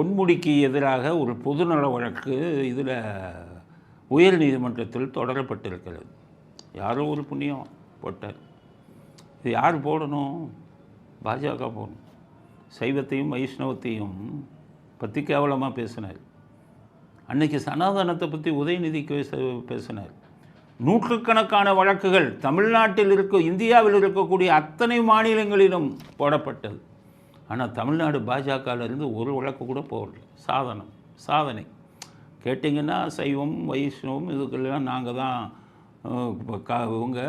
பொன்முடிக்கு எதிராக ஒரு பொதுநல வழக்கு இதில் உயர் நீதிமன்றத்தில் தொடரப்பட்டிருக்கிறது. யாரோ ஒரு புண்ணியம் போட்டார். இது யார் போடணும்? பாஜக போடணும். சைவத்தையும் வைஷ்ணவத்தையும் பற்றி கேவலமாக பேசினார். அன்னைக்கு சனாதனத்தை பற்றி உதயநிதிக்கு பேச பேசினார். நூற்றுக்கணக்கான வழக்குகள் தமிழ்நாட்டில் இருக்க இந்தியாவில் இருக்கக்கூடிய அத்தனை மாநிலங்களிலும் போடப்பட்டது. ஆனால் தமிழ்நாடு பாஜகவிலிருந்து ஒரு வழக்கு கூட போகல சாதனம் சாதனை. கேட்டிங்கன்னா சைவம் வைஷ்ணவம் இதுக்கெல்லாம் நாங்கள் தான் கா இவங்க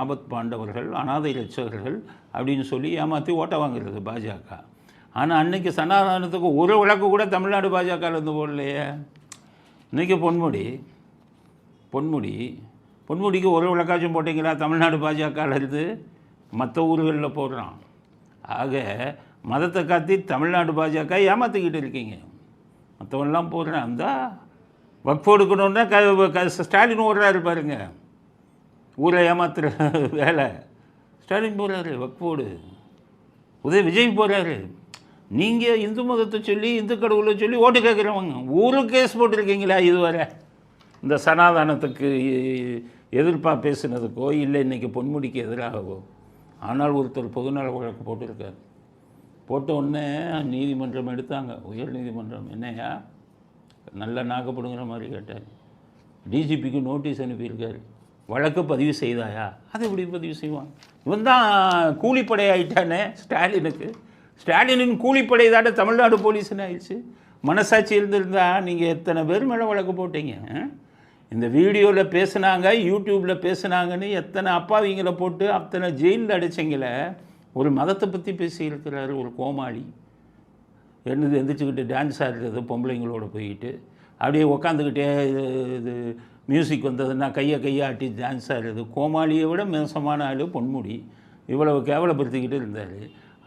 ஆபத் பாண்டவர்கள் அனாதை லட்சகர்கள் அப்படின்னு சொல்லி ஏமாற்றி ஓட்ட வாங்குறது பாஜக. ஆனால் அன்னைக்கு சனாதனத்துக்கு ஒரு வழக்கு கூட தமிழ்நாடு பாஜகவிலேருந்து போடலையே. இன்றைக்கி பொன்முடி பொன்முடி பொன்முடிக்கு ஒரு விளக்காச்சும் போட்டிங்களா? தமிழ்நாடு பாஜகவிலேருந்து மற்ற ஊர்களில் போடுறான். ஆக மதத்தை காத்தி தமிழ்நாடு பாஜக ஏமாற்றிக்கிட்டு இருக்கீங்க. மற்றவெல்லாம் போடுறேன் அந்த வக்ஃப் எடுக்கணுன்னா க க- ஸ்டாலின் ஓடுறாரு பாருங்க. ஊரை ஏமாத்துற வேலை. ஸ்டாலின் போகிறாரு வக்ஃபோடு உதய விஜய் போகிறாரு நீங்கள் இந்து மதத்தை சொல்லி இந்து கடவுளை சொல்லி ஓட்டு கேட்குறவங்க ஒரு கேஸ் போட்டிருக்கீங்களா இதுவரை? இந்த சனாதனத்துக்கு எதிர்ப்பாக பேசுனதுக்கோ இல்லை இன்றைக்கி பொன்முடிக்கு எதிராகவோ ஆனால் ஒருத்தர் பொதுநல வழக்கு போட்டிருக்காரு. போட்ட உடனே நீதிமன்றம் எடுத்தாங்க. உயர் நீதிமன்றம். என்னையா நல்ல நாக்கப்படுங்கிற மாதிரி கேட்டார். டிஜிபிக்கு நோட்டீஸ் அனுப்பியிருக்காரு. வழக்கு பதிவு செய்தாயா? அதை எப்படி பதிவு செய்வான்? இவன் தான் கூலிப்படை ஆயிட்டானே ஸ்டாலினுக்கு. ஸ்டாலினின் கூலிப்படை தானே தமிழ்நாடு போலீஸ்னு ஆயிடுச்சு. மனசாட்சி இருந்திருந்தா நீங்கள் எத்தனை பேர் மேலே வழக்கு போட்டீங்க இந்த வீடியோவில் பேசுனாங்க யூடியூப்பில் பேசுனாங்கன்னு எத்தனை அப்பாவிங்களை போட்டு அத்தனை ஜெயிலில் அடைச்சிங்கள? ஒரு மதத்தை பற்றி பேசியிருக்கிறாரு ஒரு கோமாளி. என்னது எந்திரிச்சுக்கிட்டு டான்ஸ் ஆடுறது பொம்பளைங்களோட போயிட்டு அப்படியே உக்காந்துக்கிட்டே இது இது மியூசிக் வந்ததுன்னா கையை கையாட்டி டான்ஸ் ஆடுறது. கோமாளியை விட மோசமான ஆள் பொன்முடி. இவ்வளவு கேவலப்படுத்திக்கிட்டு இருந்தார்.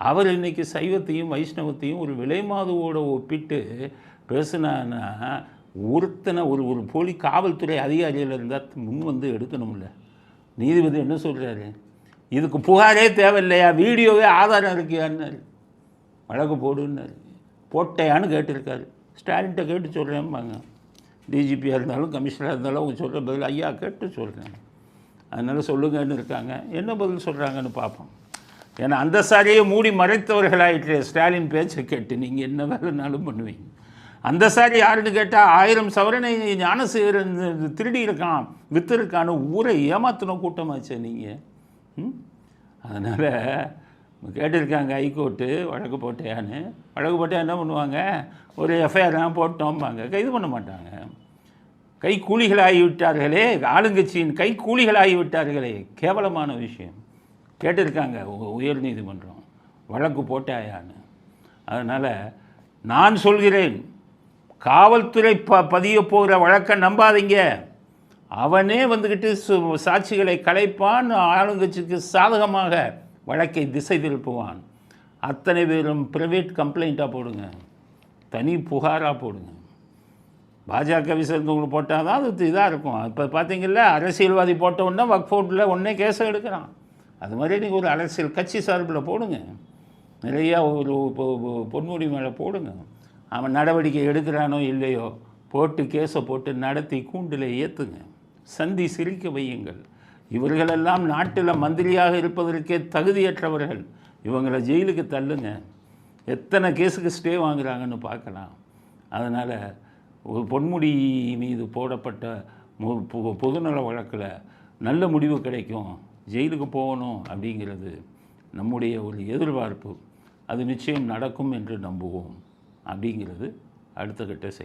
அவர் இன்னைக்கு சைவத்தையும் வைஷ்ணவத்தையும் ஒரு விலைமாதுவோட ஒப்பிட்டு பேசுனான்னா ஒருத்தனை ஒரு ஒரு போலி காவல்துறை அதிகாரியில் இருந்தால் முன் வந்து எடுக்கணும்ல நீதிபதி என்ன சொல்கிறாரு இதுக்கு புகாரே தேவையில்லையா? வீடியோவே ஆதாரம் இருக்கியான்னாரு வழக்கு போடுன்னாரு போட்டையான்னு கேட்டிருக்காரு. ஸ்டாலின்கிட்ட கேட்டு சொல்கிறேன்பாங்க டிஜிபியாக இருந்தாலும் கமிஷனராக இருந்தாலும் அவங்க சொல்கிற பதில் ஐயா கேட்டு சொல்கிறேன் அதனால் சொல்லுங்கன்னு இருக்காங்க. என்ன பதில் சொல்கிறாங்கன்னு பார்ப்போம். ஏன்னா அந்த சாரியை மூடி மறைத்தவர்களாயிற்று. ஸ்டாலின் பேச்சை கேட்டு நீங்கள் என்ன வேலைனாலும் பண்ணுவீங்க. அந்த சாரி யாருன்னு கேட்டால் ஆயிரம் சவரனை ஞானசேகரன் திருடி இருக்கான் வித்து இருக்கான்னு ஊரை ஏமாத்தின கூட்டமாச்சே நீங்கள் அதனால் கேட்டிருக்காங்க ஹைகோர்ட்டு வழக்கு போட்டையான்னு வழக்கு போட்டா என்ன பண்ணுவாங்க? ஒரு எஃப்ஐஆர்லாம் போட்டோம்பாங்க. கைது பண்ண மாட்டாங்க. கை கூலிகளாகிவிட்டார்களே ஆளுங்கட்சியின் கை கூலிகளாகிவிட்டார்களே. கேவலமான விஷயம். கேட்டிருக்காங்க உயர் நீதிமன்றம். வழக்கு போட்டாயான்னு. அதனால் நான் சொல்கிறேன் காவல்துறை ப பதிய போகிற வழக்கை நம்பாதீங்க. அவனே வந்துக்கிட்டு சு- சாட்சிகளை கலைப்பான் ஆளுங்கட்சிக்கு சாதகமாக வழக்கை திசை திருப்புவான். அத்தனை பேரும் ப்ரைவேட் கம்ப்ளைண்ட்டாக போடுங்க. தனி புகாராக போடுங்க. பாஜகவை சேர்ந்தவங்களுக்கு போட்டால் தான் அது இதாக இருக்கும். இப்போ பார்த்தீங்கல்ல அரசியல்வாதி போட்ட உடனே ஃபோட்டில் உடனே கேஸை எடுக்கிறான். அது மாதிரி நீங்கள் ஒரு அரசியல் கட்சி சார்பில் போடுங்க. நிறையா ஒரு பொ- பொன்முடி மேலே போடுங்க. அவன் நடவடிக்கை எடுக்கிறானோ இல்லையோ போட்டு கேஸை போட்டு நடத்தி கூண்டில் ஏற்றுங்க சந்தி சிரிக்க வையுங்கள். இவர்களெல்லாம் நாட்டில் மந்திரியாக இருப்பதற்கே தகுதியற்றவர்கள். இவங்களை ஜெயிலுக்கு தள்ளுங்க. எத்தனை கேஸுக்கு ஸ்டே வாங்குகிறாங்கன்னு பார்க்கலாம். அதனால் ஒரு பொன்முடி மீது போடப்பட்ட மு- பொதுநல வழக்கில் நல்ல முடிவு கிடைக்கும். ஜெயிலுக்கு போகணும் அப்படிங்கிறது நம்முடைய ஒரு எதிர்பார்ப்பு. அது நிச்சயம் நடக்கும் என்று நம்புவோம். அப்படிங்கிறது அடுத்த கட்ட செய்